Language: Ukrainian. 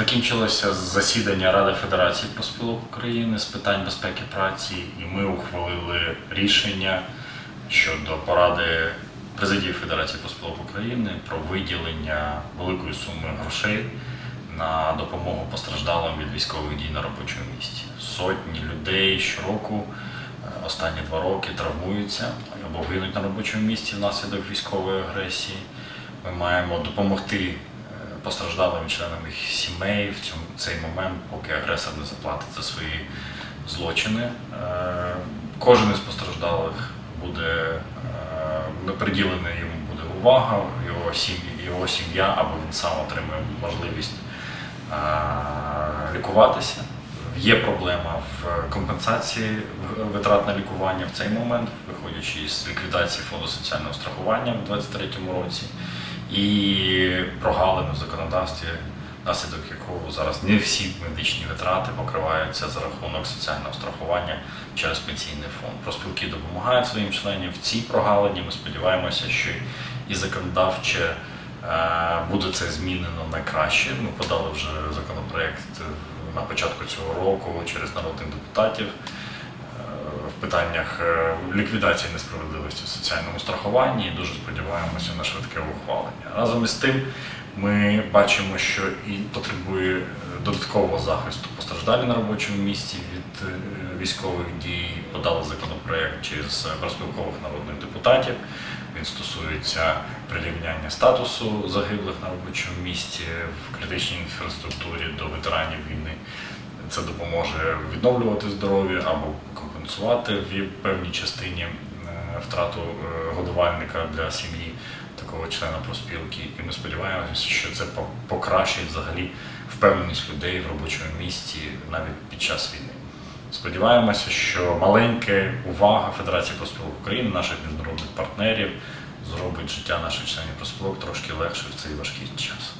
Закінчилося засідання Ради Федерації профспілок України з питань безпеки праці, і ми ухвалили рішення щодо поради президії Федерації профспілок України про виділення великої суми грошей на допомогу постраждалим від військових дій на робочому місці. Сотні людей щороку е, останні два роки травмуються або гинуть на робочому місці внаслідок військової агресії. Ми маємо допомогти постраждалим членам їх сімей в цьому цей момент, поки агресор не заплатить за свої злочини. Е, Кожен із постраждалих буде е, приділена йому буде увага, його сім'я, його сім'я або він сам отримує можливість е, лікуватися. Є проблема в компенсації витрат на лікування в цей момент, виходячи із ліквідації фонду соціального страхування в 2023 році, і прогалини в законодавстві, наслідок якого зараз не всі медичні витрати покриваються за рахунок соціального страхування через пенсійний фонд. Проспілки допомагають своїм членам в цій прогалині. Ми сподіваємося, що і законодавче е, буде це змінено на краще. Ми подали вже законопроект на початку цього року через народних депутатів питаннях е, ліквідації несправедливості в соціальному страхуванні і дуже сподіваємося на швидке ухвалення. Разом із тим, ми бачимо, що і потребує е, додаткового захисту постраждалі на робочому місці від е, військових дій. Подали законопроект через розпілкових народних депутатів. Він стосується прирівняння статусу загиблих на робочому місці в критичній інфраструктурі до ветеранів війни. Це допоможе відновлювати здоров'я або компенсувати в певній частині е, втрату е, годувальника для сім'ї такого члена проспілки. І ми сподіваємося, що це по- покращить взагалі впевненість людей в робочому місці навіть під час війни. Сподіваємося, що маленька увага Федерації проспілок України, наших міжнародних партнерів, зробить життя наших членів проспілок трошки легше в цей важкий час.